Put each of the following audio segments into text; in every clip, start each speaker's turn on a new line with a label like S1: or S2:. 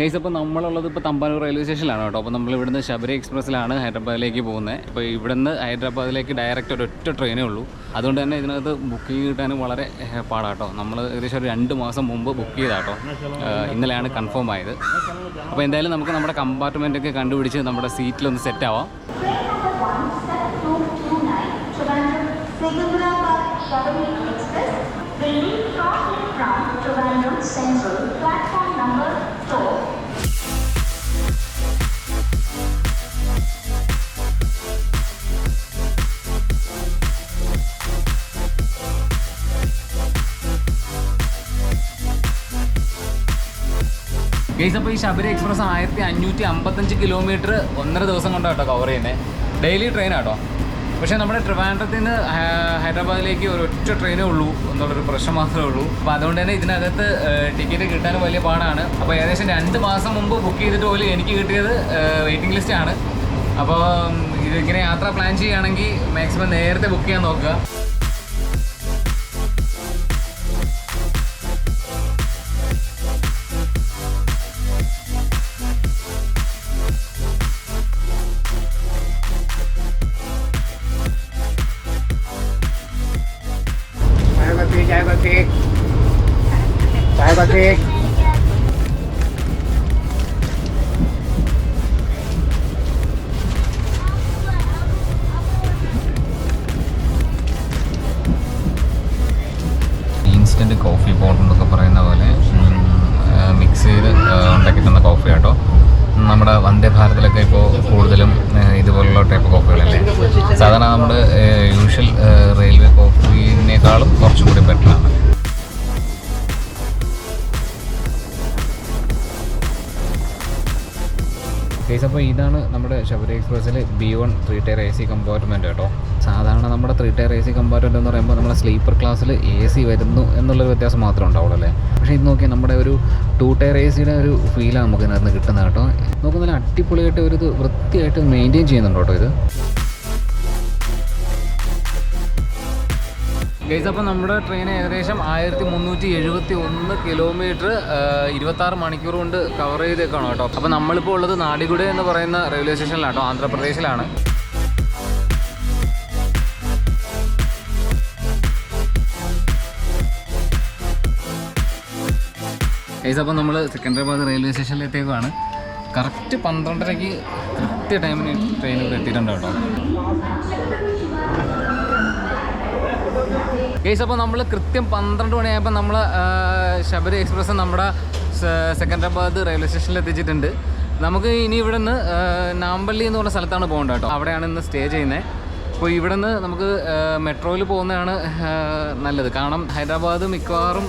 S1: Case അപ്പോൾ നമ്മളുള്ളത് ഇപ്പോൾ തമ്പാനൂർ റെയിൽവേ സ്റ്റേഷനിലാണ് കേട്ടോ. അപ്പോൾ നമ്മൾ ഇവിടുന്ന് ശബരി എക്സ്പ്രസ്സിലാണ് ഹൈദരാബാദിലേക്ക് പോകുന്നത് അപ്പോൾ ഇവിടുന്ന് ഹൈദരാബാദിലേക്ക് ഡയറക്റ്റ് ഒരൊറ്റ ട്രെയിനേ ഉള്ളൂ. അതുകൊണ്ട് തന്നെ ഇതിനകത്ത് ബുക്കിംഗ് കിട്ടാനും വളരെ പാടാട്ടോ. നമ്മൾ ഏകദേശം ഒരു രണ്ട് മാസം മുമ്പ് ബുക്ക് ചെയ്താട്ടോ. ഇന്നലെയാണ് കൺഫേം ആയത്. അപ്പോൾ എന്തായാലും നമുക്ക് നമ്മുടെ കമ്പാർട്ട്മെന്റ് ഒക്കെ കണ്ടുപിടിച്ച് നമ്മുടെ സീറ്റിലൊന്ന് സെറ്റ് ആവാം.
S2: Central, platform number 4.
S1: കേസ് അപ്പോൾ ഈ ശബരി എക്സ്പ്രസ് ആയിരത്തി അഞ്ഞൂറ്റി അമ്പത്തഞ്ച് കിലോമീറ്റർ ഒന്നര ദിവസം കൊണ്ടാണ് കേട്ടോ കവർ ചെയ്യുന്നത് ഡെയിലി ട്രെയിൻ ആട്ടോ. പക്ഷേ നമ്മുടെ ട്രിവാൻഡ്രത്തിൽ നിന്ന് ഹൈദരാബാദിലേക്ക് ഒരു ഒറ്റ ട്രെയിനേ ഉള്ളൂ എന്നുള്ളൊരു പ്രശ്നം മാത്രമേ ഉള്ളൂ. അപ്പോൾ അതുകൊണ്ട് തന്നെ ഇതിനകത്ത് ടിക്കറ്റ് കിട്ടാൻ വലിയ പാടാണ്. അപ്പോൾ ഏകദേശം രണ്ട് മാസം മുമ്പ് ബുക്ക് ചെയ്തിട്ട് പോലും എനിക്ക് കിട്ടിയത് വെയിറ്റിംഗ് ലിസ്റ്റ് ആണ്. അപ്പോൾ ഇതിങ്ങനെ യാത്ര പ്ലാൻ ചെയ്യുകയാണെങ്കിൽ മാക്സിമം നേരത്തെ ബുക്ക് ചെയ്യാൻ നോക്കുക. ഇൻസ്റ്റന്റ് കോഫി പൗഡർ എന്നൊക്കെ പറയുന്ന പോലെ മിക്സ് ചെയ്ത് ഉണ്ടാക്കി തന്ന കോഫി കേട്ടോ നമ്മുടെ വന്ദേ ഭാരതിലൊക്കെ ഇപ്പോൾ കൂടുതലും ഇതുപോലുള്ള ടൈപ്പ് കോഫികളല്ലേ സാധാരണ നമ്മുടെ യൂഷ്വൽ റെയിൽവേ കോഫീനേക്കാളും കുറച്ചും കൂടി ബെറ്ററാണ് കേസ് അപ്പോൾ ഇതാണ് നമ്മുടെ Sabari എക്സ്പ്രസ്സിൽ B one three tier A C compartment കേട്ടോ. സാധാരണ നമ്മുടെ three tier A C compartment എന്ന് പറയുമ്പോൾ നമ്മുടെ സ്ലീപ്പർ ക്ലാസ്സിൽ എ സി വരുന്നു എന്നുള്ളൊരു വ്യത്യാസം മാത്രമേ ഉണ്ടാവുള്ളൂ അല്ലേ? പക്ഷേ ഇത് നോക്കിയാൽ നമ്മുടെ ഒരു ടു ടയർ എ സിയുടെ ഒരു ഫീലാണ് നമുക്ക് ഇതിനകത്ത് കിട്ടുന്നത് കേട്ടോ. നല്ല അടിപൊളിയായിട്ട് ഒരു ഇത് വൃത്തിയായിട്ട് മെയിന്റെയിൻ ചെയ്യുന്നുണ്ട് കേട്ടോ ഇത്. ഗൈസ് അപ്പോൾ നമ്മുടെ ട്രെയിൻ ഏകദേശം ആയിരത്തി മുന്നൂറ്റി എഴുപത്തി ഒന്ന് കിലോമീറ്റർ ഇരുപത്തി ആറ് മണിക്കൂർ കൊണ്ട് കവർ ചെയ്തേക്കാണ് കേട്ടോ. അപ്പോൾ നമ്മളിപ്പോൾ ഉള്ളത് നാടിഗുഡ എന്ന് പറയുന്ന റെയിൽവേ സ്റ്റേഷനിലാണ് കേട്ടോ ആന്ധ്രാപ്രദേശിലാണ്. ഗൈസ് അപ്പോൾ നമ്മൾ സെക്കൻഡറാബാദ് റെയിൽവേ സ്റ്റേഷനിൽ എത്തിയേക്കുവാണ്. കറക്റ്റ് പന്ത്രണ്ടരയ്ക്ക് കൃത്യ ടൈമിന് ഇവിടെ എത്തിയിട്ടുണ്ട് കേട്ടോ. കേസ് അപ്പോൾ നമ്മൾ കൃത്യം പന്ത്രണ്ട് മണിയായപ്പോൾ നമ്മൾ ശബരി എക്സ്പ്രസ് നമ്മുടെ സെക്കൻഡ്രാബാദ് റെയിൽവേ സ്റ്റേഷനിൽ എത്തിച്ചിട്ടുണ്ട്. നമുക്ക് ഇനി ഇവിടെ നിന്ന് നാമ്പള്ളി എന്ന് പറഞ്ഞ സ്ഥലത്താണ് പോകേണ്ടത് കേട്ടോ. അവിടെയാണ് ഇന്ന് സ്റ്റേ ചെയ്യുന്നത് അപ്പോൾ ഇവിടെ നിന്ന് നമുക്ക് മെട്രോയിൽ പോകുന്നതാണ് നല്ലത്. കാരണം ഹൈദരാബാദ് മിക്കവാറും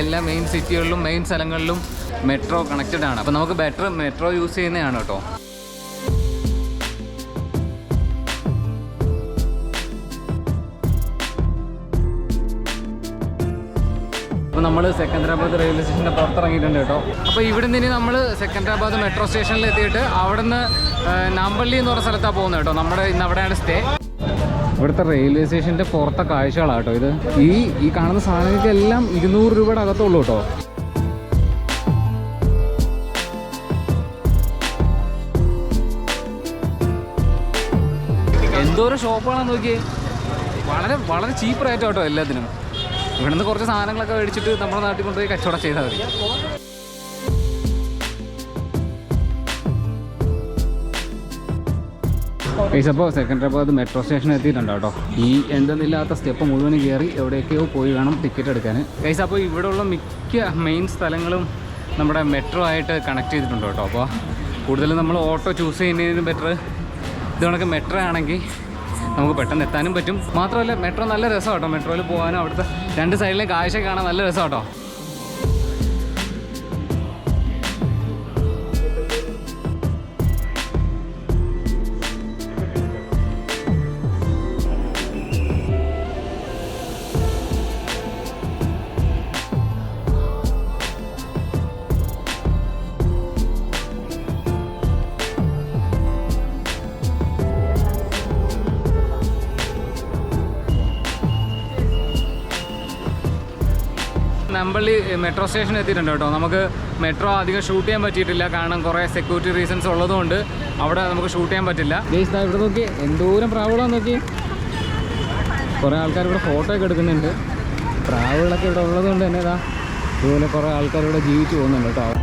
S1: എല്ലാ മെയിൻ സിറ്റികളിലും മെയിൻ സ്ഥലങ്ങളിലും മെട്രോ കണക്റ്റഡ് ആണ്. അപ്പോൾ നമുക്ക് ബെറ്റർ മെട്രോ യൂസ് ചെയ്യുന്നതാണ് കേട്ടോ. അപ്പോൾ നമ്മൾ സെക്കന്ദരാബാദ് റെയിൽവേ സ്റ്റേഷന്റെ പുറത്തിറങ്ങിയിട്ടുണ്ട് കേട്ടോ. അപ്പോൾ ഇവിടെ നിന്ന് നമ്മൾ സെക്കന്ദരാബാദ് മെട്രോ സ്റ്റേഷനിൽ എത്തിയിട്ട് അവിടെ നിന്ന് നാമ്പള്ളി എന്ന് പറഞ്ഞ സ്ഥലത്താണ് പോകുന്നത് കേട്ടോ. നമ്മുടെ ഇന്ന് അവിടെയാണ് സ്റ്റേ ഇവിടുത്തെ റെയിൽവേ സ്റ്റേഷന്റെ പുറത്തെ കാഴ്ചകളാണ് കേട്ടോ ഇത്. ഈ ഈ കാണുന്ന സാധനങ്ങൾക്കെല്ലാം ഇരുന്നൂറ് രൂപയുടെ അകത്തുള്ളൂ കേട്ടോ. എന്തോരം ഷോപ്പാണെന്ന് നോക്കിയേ. വളരെ വളരെ ചീപ്പ് റേറ്റ് കേട്ടോ എല്ലാത്തിനും. ഇവിടുന്ന് കുറച്ച് സാധനങ്ങളൊക്കെ മേടിച്ചിട്ട് നമ്മുടെ നാട്ടിൽ കൊണ്ടുപോയി കച്ചവടം ചെയ്താൽ മതി. ഗൈസ് അപ്പോൾ അത് മെട്രോ സ്റ്റേഷൻ എത്തിയിട്ടുണ്ട് കേട്ടോ. ഈ എന്തെന്നില്ലാത്ത സ്റ്റെപ്പ് മുഴുവനും കയറി എവിടെയൊക്കെയോ പോയി വേണം ടിക്കറ്റ് എടുക്കാൻ. കൈസ് അപ്പോൾ ഇവിടെയുള്ള മിക്ക മെയിൻ സ്ഥലങ്ങളും നമ്മുടെ മെട്രോ ആയിട്ട് കണക്ട് ചെയ്തിട്ടുണ്ട് കേട്ടോ. അപ്പോൾ കൂടുതലും നമ്മൾ ഓട്ടോ ചൂസ് ചെയ്യുന്നതിന് ബെറ്റർ ഇത് കണക്ക് മെട്രോ ആണെങ്കിൽ നമുക്ക് പെട്ടെന്ന് എത്താനും പറ്റും. മാത്രമല്ല മെട്രോ നല്ല രസമാണ് കേട്ടോ. മെട്രോയിൽ പോകാനും അവിടുത്തെ രണ്ട് സൈഡിലെ കാഴ്ച കാണാൻ നല്ല രസം കേട്ടോ പാമ്പള്ളി മെട്രോ സ്റ്റേഷൻ എത്തിയിട്ടുണ്ട് കേട്ടോ. നമുക്ക് മെട്രോ അധികം ഷൂട്ട് ചെയ്യാൻ പറ്റിയിട്ടില്ല. കാരണം കുറേ സെക്യൂരിറ്റി റീസൺസ് ഉള്ളതുകൊണ്ട് അവിടെ നമുക്ക് ഷൂട്ട് ചെയ്യാൻ പറ്റില്ല. ഇവിടെ നോക്കി. എന്തോരം പ്രാവുകളാന്ന് നോക്കി. കുറേ ആൾക്കാർ ഇവിടെ ഫോട്ടോ ഒക്കെ എടുക്കുന്നുണ്ട്. പ്രാവുകളൊക്കെ ഇവിടെ ഉള്ളതുകൊണ്ട് തന്നെ ഇതാ ഇതുപോലെ കുറേ ആൾക്കാർ ഇവിടെ ജീവിച്ചു പോകുന്നുണ്ട് കേട്ടോ.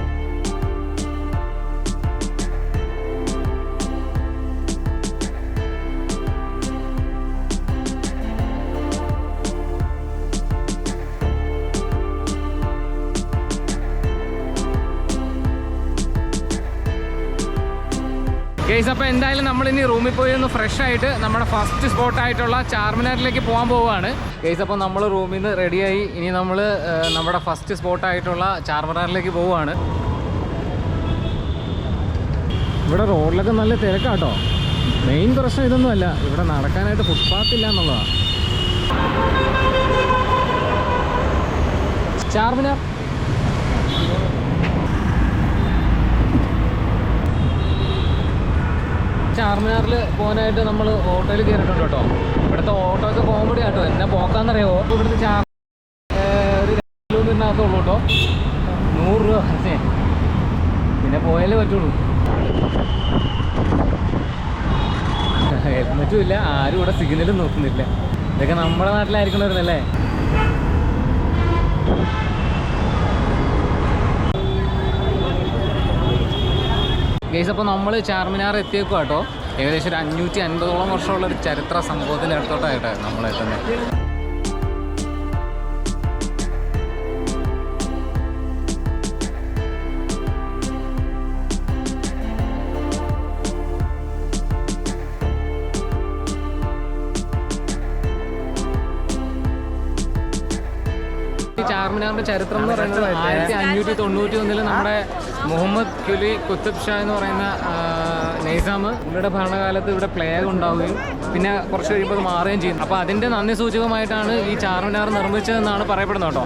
S1: കേസ് അപ്പോൾ എന്തായാലും നമ്മൾ ഇനി റൂമിൽ പോയി ഒന്ന് ഫ്രഷ് ആയിട്ട് നമ്മുടെ ഫസ്റ്റ് സ്പോട്ടായിട്ടുള്ള ചാർമിനാറിലേക്ക് പോകാൻ പോവുകയാണ്. കേസ് അപ്പോൾ നമ്മൾ റൂമിൽ നിന്ന് റെഡിയായി ഇനി നമ്മൾ നമ്മുടെ ഫസ്റ്റ് സ്പോട്ടായിട്ടുള്ള ചാർമിനാറിലേക്ക് പോവുകയാണ്. ഇവിടെ റോഡിലൊക്കെ നല്ല തിരക്കാട്ടോ. മെയിൻ പ്രശ്നം ഇതൊന്നുമല്ല. ഇവിടെ നടക്കാനായിട്ട് ഫുട്പാത്ത് ഇല്ല എന്നുള്ളതാണ്. ചാർമിനാർ ചാർമിനാറിൽ പോകാനായിട്ട് നമ്മൾ ഓട്ടോയിൽ കയറിയിട്ടുണ്ട് കേട്ടോ. ഇവിടുത്തെ ഓട്ടോ ഒക്കെ കോമഡി ആട്ടോ. എന്നെ പോക്കാന്നറിയോ ഇവിടുത്തെ ചാർ ഒരു രണ്ട് കിലോമീറ്ററിനകത്തുള്ളൂ കേട്ടോ. നൂറ് രൂപ. പിന്നെ പോയാലേ പറ്റുള്ളൂ. ഹെൽമറ്റും ഇല്ല ആരും ഇവിടെ സിഗ്നലും നോക്കുന്നില്ല. ഇതൊക്കെ നമ്മുടെ നാട്ടിലായിരിക്കണമായിരുന്നല്ലേ ഗൈസ് അപ്പോൾ നമ്മൾ ചാർമിനാർ എത്തിയേക്കും കേട്ടോ ഏകദേശം ഒരു അഞ്ഞൂറ്റി അൻപതോളം വർഷമുള്ള ഒരു ചരിത്ര സംഭവത്തിന്റെ അടുത്തോട്ടായിട്ടാണ് നമ്മൾ ചാർമിനാറിന്റെ ചരിത്രം എന്ന് പറയുന്നത് ആയിരത്തി അഞ്ഞൂറ്റി തൊണ്ണൂറ്റി ഒന്നിൽ നമ്മുടെ മുഹമ്മദ് കുലി കുത്തബ് ഷാ എന്ന് പറയുന്ന നൈസാം ഇവരുടെ ഭരണകാലത്ത് ഇവിടെ പ്ലേഗ് ഉണ്ടാവുകയും പിന്നെ കുറച്ച് കഴിയുമ്പോൾ അത് മാറുകയും ചെയ്യുന്നു. അപ്പോൾ അതിന്റെ നന്ദി സൂചകമായിട്ടാണ് ഈ ചാർമിനാർ നിർമ്മിച്ചതെന്നാണ് പറയപ്പെടുന്നത് കേട്ടോ.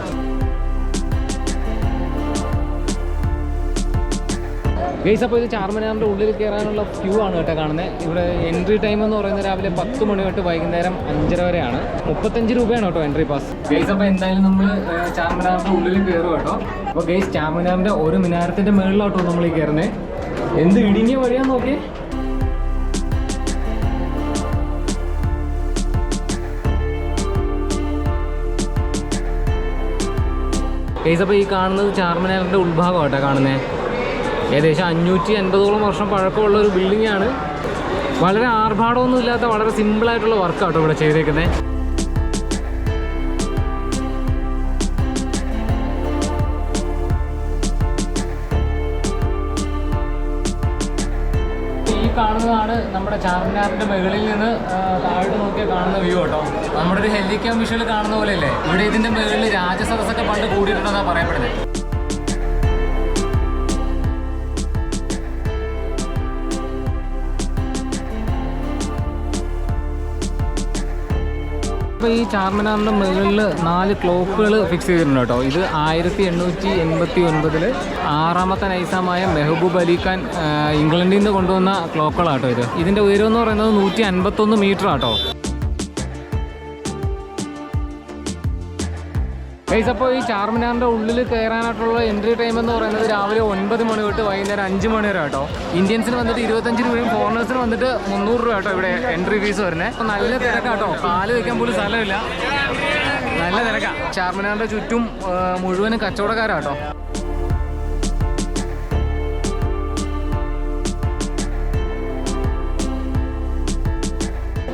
S1: ഗൈസ് അപ്പോൾ ഇത് ചാർമിനാറിന്റെ ഉള്ളിൽ കയറാനുള്ള ക്യൂ ആണ് കേട്ടോ കാണുന്നത് ഇവിടെ എൻട്രി ടൈം എന്ന് പറയുന്നത് രാവിലെ പത്ത് മണി തൊട്ട് വൈകുന്നേരം അഞ്ചര വരെയാണ്. മുപ്പത്തഞ്ച് രൂപയാണ് കേട്ടോ എൻട്രി പാസ് ഗൈസ് അപ്പോൾ എന്തായാലും നമ്മൾ ചാർമിനാറിന്റെ ഉള്ളിൽ കയറും കേട്ടോ. അപ്പോൾ ഗൈസ് ചാർമിനാറിന്റെ ഒരു മിനാരത്തിന്റെ മുകളിലോട്ടോ നമ്മൾ ഈ കയറുന്നത് എന്ത് ഇടുങ്ങിയ വഴിയാന്ന് നോക്കിയേ? ഗൈസ് അപ്പോൾ ഈ കാണുന്നത് ചാർമിനാറിന്റെ ഉൾഭാഗം കേട്ടോ കാണുന്നത് ഏകദേശം അഞ്ഞൂറ്റി അൻപതോളം വർഷം പഴക്കമുള്ള ഒരു ബിൽഡിംഗ് ആണ്. വളരെ ആർഭാടമൊന്നും ഇല്ലാത്ത വളരെ സിമ്പിളായിട്ടുള്ള വർക്കാട്ടോ ഇവിടെ ചെയ്തേക്കുന്നത് കാണുന്നതാണ് നമ്മുടെ ചാർമിനാറിന്റെ മുകളിൽ നിന്ന് താഴോട്ട് നോക്കിയാൽ കാണുന്ന വ്യൂ കേട്ടോ നമ്മുടെ ഒരു ഹെലിക്യാം വിഷ്വൽ കാണുന്ന പോലെയല്ലേ? ഇവിടെ ഇതിന്റെ മുകളിൽ രാജസദസ്സൊക്കെ പണ്ട് കൂടിയിട്ടുണ്ടെന്നാണ് പറയപ്പെടുന്നത്. ഇപ്പോൾ ഈ ചാർമിനാറിന്റെ മുകളിൽ നാല് ക്ലോക്കുകൾ ഫിക്സ് ചെയ്തിട്ടുണ്ട് കേട്ടോ. ഇത് ആയിരത്തി എണ്ണൂറ്റി എൺപത്തി ഒൻപതിൽ ആറാമത്തെ നൈസാമായ മെഹബൂബ് അലി ഖാൻ ഇംഗ്ലണ്ടിൽ നിന്ന് കൊണ്ടുവന്ന ക്ലോക്കുകളാട്ടോ ഇത്. ഇതിന്റെ ഉയരം എന്ന് പറയുന്നത് നൂറ്റി അൻപത്തൊന്ന് മീറ്റർ ആട്ടോ. ഗൈസ് അപ്പോൾ ഈ ചാർമിനാറിന്റെ ഉള്ളിൽ കയറാനായിട്ടുള്ള എൻട്രി ടൈം എന്ന് പറയുന്നത് രാവിലെ ഒൻപത് മണി തൊട്ട് വൈകുന്നേരം അഞ്ച് മണി വരെ കേട്ടോ ഇന്ത്യൻസിന് വന്നിട്ട് ഇരുപത്തഞ്ച് രൂപയും ഫോറിനേഴ്സിന് വന്നിട്ട് മുന്നൂറ് രൂപ കേട്ടോ ഇവിടെ എൻട്രി ഫീസ് വരുന്നത് അപ്പോൾ നല്ല തിരക്കാട്ടോ. കാൽ വയ്ക്കാൻ പോലും സ്ഥലമില്ല. നല്ല തിരക്കാണ് ചാർമിനാറിന്റെ ചുറ്റും മുഴുവനും കച്ചവടക്കാരാട്ടോ.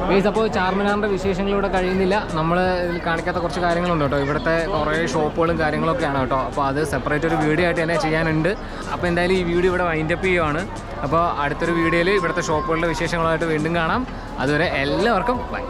S1: ഗൈസ് അപ്പോൾ ചാർമിനാറിന്റെ വിശേഷങ്ങളിവിടെ കഴിയുന്നില്ല. നമ്മൾ ഇതിൽ കാണിക്കാത്ത കുറച്ച് കാര്യങ്ങളുണ്ട് കേട്ടോ. ഇവിടുത്തെ കുറേ ഷോപ്പുകളും കാര്യങ്ങളൊക്കെയാണ് കേട്ടോ. അപ്പോൾ അത് സെപ്പറേറ്റ് ഒരു വീഡിയോ ആയിട്ട് തന്നെ ചെയ്യാനുണ്ട്. അപ്പോൾ എന്തായാലും ഈ വീഡിയോ ഇവിടെ വൈൻഡപ്പ് ചെയ്യുവാണ്. അപ്പോൾ അടുത്തൊരു വീഡിയോയിൽ ഇവിടുത്തെ ഷോപ്പുകളുടെ വിശേഷങ്ങളായിട്ട് വീണ്ടും കാണാം. അതുവരെ എല്ലാവർക്കും ബൈ